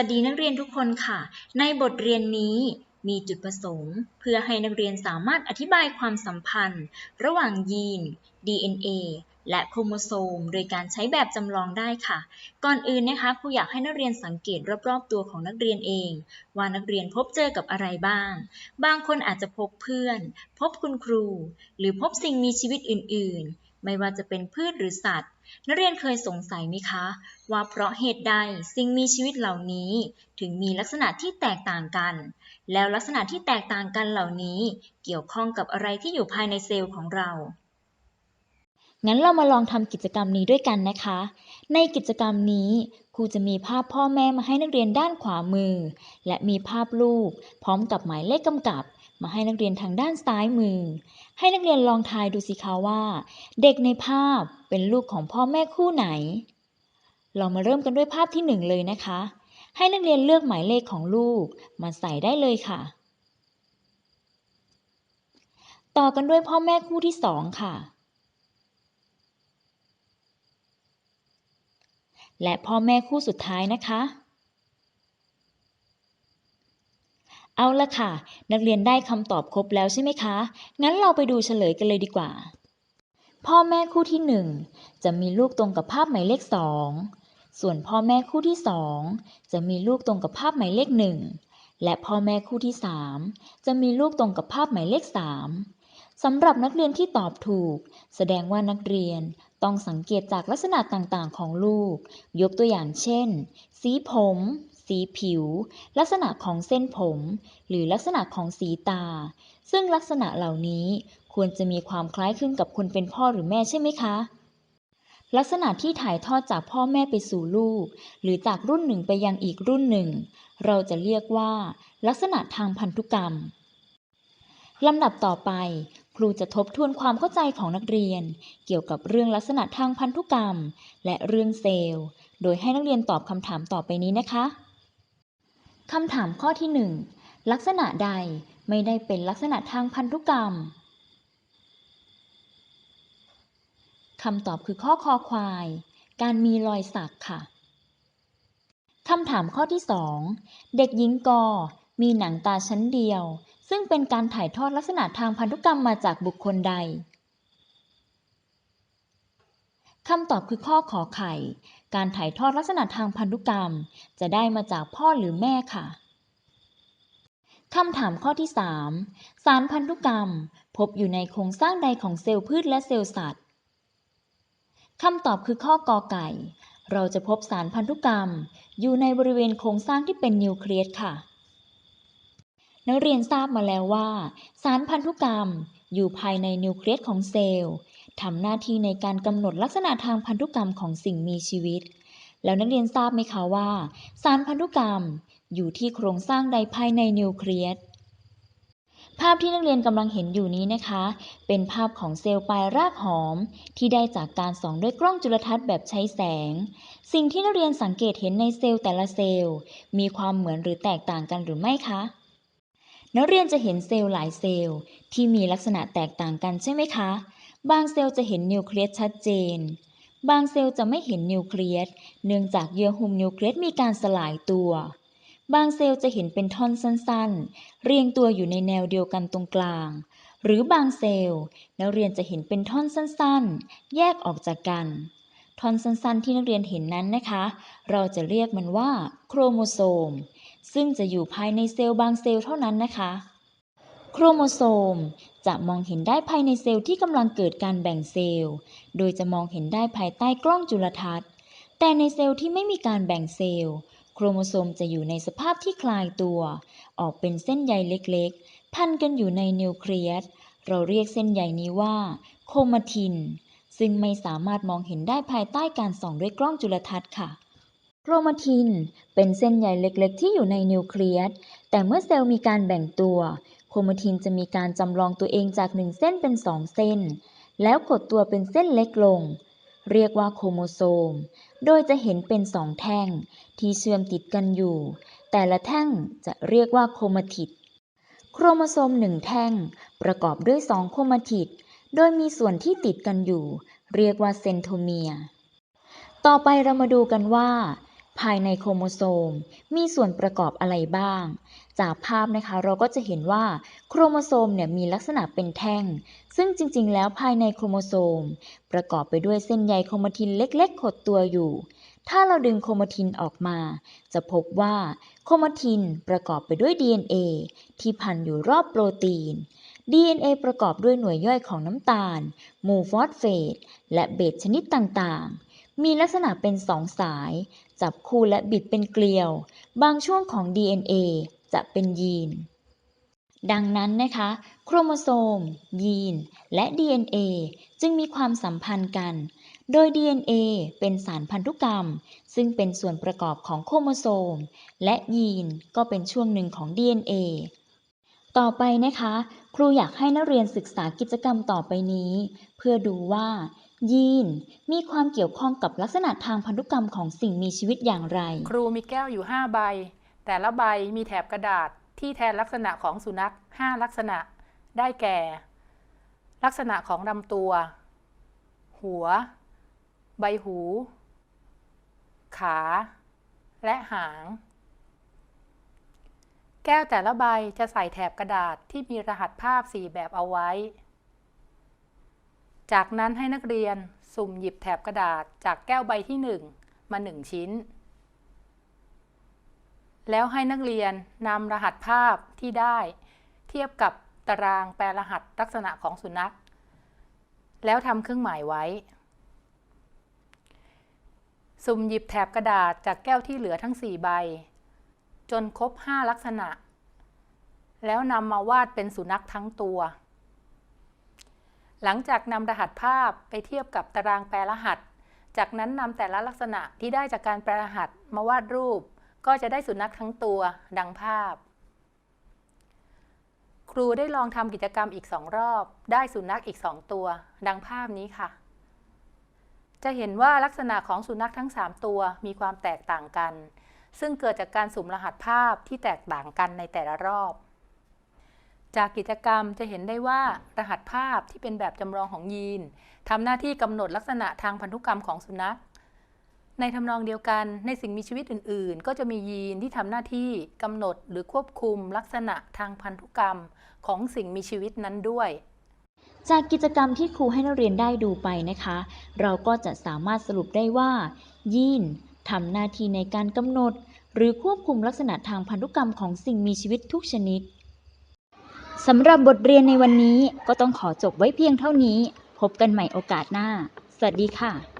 วัสดีนักเรียนทุกคนค่ะ ในบทเรียนนี้มีจุดประสงค์ เพื่อให้นักเรียนสามารถอธิบายความสัมพันธ์ ระหว่างยีน DNA และโครโมโซม โดยการใช้แบบจำลองได้ค่ะ ก่อนอื่นนะคะครูอยากให้นักเรียนสังเกตรอบๆตัวของนักเรียนเอง ว่านักเรียนพบเจอกับอะไรบ้าง บางคนอาจจะพบเพื่อน พบคุณครู หรือพบสิ่งมีชีวิตอื่น ๆ ไม่ว่าจะเป็นพืชหรือสัตว์ นักเรียนเคยสงสัยไหมคะ ว่าเพราะเหตุใดสิ่งมีชีวิตเหล่านี้ ถึงมีลักษณะที่แตกต่างกัน แล้วลักษณะที่แตกต่างกันเหล่านี้ เกี่ยวข้องกับอะไรที่อยู่ภายในเซลล์ของเรางั้นเรามาลองทำกิจกรรมนี้ด้วยกันนะคะ ในกิจกรรมนี้ครูจะมีภาพพ่อแม่มาให้นักเรียนด้านขวามือ และมีภาพลูก พร้อมกับหมายเลขกำกับ มาให้นักเรียนทางด้านซ้ายมือ ให้นักเรียนลองทายดูสิคะว่า เด็กในภาพเป็นลูกของพ่อแม่คู่ไหน เรามาเริ่มกันด้วยภาพที่หนึ่งเลยนะคะ ให้นักเรียนเลือกหมายเลขของลูกมาใส่ได้เลยค่ะ ต่อกันด้วยพ่อแม่คู่ที่สองค่ะ และพ่อแม่คู่สุดท้ายนะคะ เอาละค่ะ นักเรียนได้คำตอบครบแล้วใช่ไหมคะ งั้นเราไปดูเฉลยกันเลยดีกว่า พ่อแม่คู่ที่หนึ่งจะมีลูกตรงกับภาพหมายเลขสองส่วนพ่อแม่คู่ที่สองจะมีลูกตรงกับภาพหมายเลขหนึ่งและพ่อแม่คู่ที่สามจะมีลูกตรงกับภาพหมายเลขสามสำหรับนักเรียนที่ตอบถูก แสดงว่านักเรียนต้องสังเกตจากลักษณะต่างๆ ของลูก ยกตัวอย่างเช่น สีผม สีผิว ลักษณะของเส้นผม หรือลักษณะของสีตา ซึ่งลักษณะเหล่านี้ควรจะมีความคล้ายคลึงกับคนเป็นพ่อหรือแม่ใช่ไหมคะ ลักษณะที่ถ่ายทอดจากพ่อแม่ไปสู่ลูก หรือจากรุ่นหนึ่งไปยังอีกรุ่นหนึ่ง เราจะเรียกว่า ลักษณะทางพันธุกรรมลำดับต่อไป ครูจะทบทวนความเข้าใจของนักเรียน เกี่ยวกับเรื่องลักษณะทางพันธุกรรม และเรื่องเซลล์ โดยให้นักเรียนตอบคำถามต่อไปนี้นะคะ คำถามข้อที่ 1 ลักษณะใดไม่ได้เป็นลักษณะทางพันธุกรรมคำตอบคือข้อคอควาย การมีรอยสักค่ะคำถามข้อที่ 2 เด็กหญิงกอมีหนังตาชั้นเดียว ซึ่งเป็นการถ่ายทอดลักษณะทางพันธุกรรมมาจากบุคคลใดคำตอบคือข้อขอไข่ การถ่ายทอดลักษณะทางพันธุกรรม จะได้มาจากพ่อหรือแม่ค่ะคำถามข้อที่ 3 สารพันธุกรรม พบอยู่ในโครงสร้างใดของเซลล์พืชและเซลล์สัตว์คำตอบคือข้อกอไก่ เราจะพบสารพันธุกรรม อยู่ในบริเวณโครงสร้างที่เป็นนิวเคลียสค่ะ นักเรียนทราบมาแล้วว่า สารพันธุกรรมอยู่ภายในนิวเคลียสของเซลล์ ทำหน้าที่ในการกำหนดลักษณะทางพันธุกรรมของสิ่งมีชีวิต แล้วนักเรียนทราบไหมคะว่า สารพันธุกรรมอยู่ที่โครงสร้างใดภายในนิวเคลียสภาพที่นักเรียนกำลังเห็นอยู่นี้นะคะ เป็นภาพของเซลล์ปลายรากหอม ที่ได้จากการส่องด้วยกล้องจุลทรรศน์แบบใช้แสง สิ่งที่นักเรียนสังเกตเห็นในเซลล์แต่ละเซลล์ มีความเหมือนหรือแตกต่างกันหรือไม่คะ นักเรียนจะเห็นเซลล์หลายเซลล์ที่มีลักษณะแตกต่างกันใช่ไหมคะ บางเซลล์จะเห็นนิวเคลียสชัดเจน บางเซลล์จะไม่เห็นนิวเคลียส เนื่องจากเยื่อหุ้มนิวเคลียสมีการสลายตัว บางเซลล์จะเห็นเป็นท่อนสั้นๆ เรียงตัวอยู่ในแนวเดียวกันตรงกลาง หรือบางเซลล์นักเรียนจะเห็นเป็นท่อนสั้นๆ แยกออกจากกัน ท่อนสั้นๆ ที่นักเรียนเห็นนั้นนะคะ เราจะเรียกมันว่าโครโมโซม ซึ่งจะอยู่ภายในเซลล์บางเซลล์เท่านั้นนะคะโครโมโซม จะมองเห็นได้ภายในเซลล์ที่กำลังเกิดการแบ่งเซลล์ โดยจะมองเห็นได้ภายใต้กล้องจุลทรรศน์ แต่ในเซลล์ที่ไม่มีการแบ่งเซลล์ โครโมโซมจะอยู่ในสภาพที่คลายตัว ออกเป็นเส้นใยเล็กๆ พันกันอยู่ในนิวเคลียส เราเรียกเส้นใยนี้ว่าโครมาทิน ซึ่งไม่สามารถมองเห็นได้ภายใต้การส่องด้วยกล้องจุลทรรศน์ค่ะโครมาทิน เป็นเส้นใยเล็กๆ ที่อยู่ในนิวเคลียส แต่เมื่อเซลล์มีการแบ่งตัว โครมทินจะมีการจำลองตัวเองจากหนึ่งเส้นเป็นสองเส้น แล้วกดตัวเป็นเส้นเล็กลง เรียกว่าโครโมโซม โดยจะเห็นเป็นสองแท่งที่เชื่อมติดกันอยู่ แต่ละแท่งจะเรียกว่าโครมาติด โครโมโซมหนึ่งแท่งประกอบด้วยสองโครมาติด โดยมีส่วนที่ติดกันอยู่ เรียกว่าเซนโทเมีย ต่อไปเรามาดูกันว่า ภายในโครโมโซม มีส่วนประกอบอะไรบ้าง จากภาพนะคะเราก็จะเห็นว่าโครโมโซมเนี่ยมีลักษณะเป็นแท่ง ซึ่งจริงๆ แล้วภายในโครโมโซม ประกอบไปด้วยเส้นใยโครมาทินเล็กๆขดตัวอยู่ ถ้าเราดึงโครมาทินออกมา จะพบว่าโครมาทินประกอบไปด้วย DNA ที่พันอยู่รอบโปรตีน DNA ประกอบด้วยหน่วยย่อยของน้ำตาล มูฟอสเฟต และเบสชนิดต่างๆ มีลักษณะเป็นสองสาย จับคู่และบิดเป็นเกลียว บางช่วงของ DNA จะเป็นยีน ดังนั้นนะคะ โครโมโซม ยีน และ DNA จึงมีความสัมพันธ์กัน โดย DNA เป็นสารพันธุกรรม ซึ่งเป็นส่วนประกอบของโครโมโซม และยีนก็เป็นช่วงหนึ่งของ DNA ต่อไปนะคะ ครูอยากให้นักเรียนศึกษากิจกรรมต่อไปนี้ เพื่อดูว่า ยีน มีความเกี่ยวข้องกับลักษณะทางพันธุกรรมของสิ่งมีชีวิตอย่างไร ครูมีแก้วอยู่ 5 ใบ แต่ละใบมีแถบกระดาษที่แทนลักษณะของสุนัข 5 ลักษณะ ได้แก่ ลักษณะของลำตัว หัว ใบหู ขา และหาง แก้วแต่ละใบจะใส่แถบกระดาษที่มีรหัสภาพ 4 แบบเอาไว้ จากนั้นให้นักเรียนสุ่มหยิบแถบกระดาษจากแก้วใบที่ 1 มา 1 ชิ้น แล้วให้นักเรียนนำรหัสภาพที่ได้ เทียบกับตารางแปลรหัสลักษณะของสุนัข แล้วทำเครื่องหมายไว้ สุ่มหยิบแถบกระดาษจากแก้วที่เหลือทั้ง 4 ใบ จนครบ 5 ลักษณะ แล้วนำมาวาดเป็นสุนัขทั้งตัว หลังจากนำรหัสภาพไปเทียบกับตารางแปลรหัส จากนั้นนำแต่ละลักษณะที่ได้จากการแปลรหัสมาวาดรูป ก็จะได้สุนัขทั้งตัวดังภาพ ครูได้ลองทำกิจกรรมอีกสองรอบ ได้สุนัขอีกสองตัว ดังภาพนี้ค่ะ จะเห็นว่าลักษณะของสุนัขทั้ง 3 ตัวมีความแตกต่างกัน ซึ่งเกิดจากการสุ่มรหัสภาพที่แตกต่างกันในแต่ละรอบ จากกิจกรรมจะเห็นได้ว่ารหัสภาพที่เป็นแบบจำลองของยีนทำหน้าที่กำหนดลักษณะทางพันธุกรรมของสุนัข ในทำนองเดียวกันในสิ่งมีชีวิตอื่น ๆ ก็จะมียีนที่ทำหน้าที่กำหนดหรือควบคุมลักษณะทางพันธุกรรมของสิ่งมีชีวิตนั้นด้วย จากกิจกรรมที่ครูให้นักเรียนได้ดูไปนะคะ เราก็จะสามารถสรุปได้ว่า ยีนทำหน้าที่ในการกำหนด หรือควบคุมลักษณะทางพันธุกรรมของสิ่งมีชีวิตทุกชนิด สำหรับบทเรียนในวันนี้ก็ต้องขอจบไว้เพียงเท่านี้ พบกันใหม่โอกาสหน้า สวัสดีค่ะ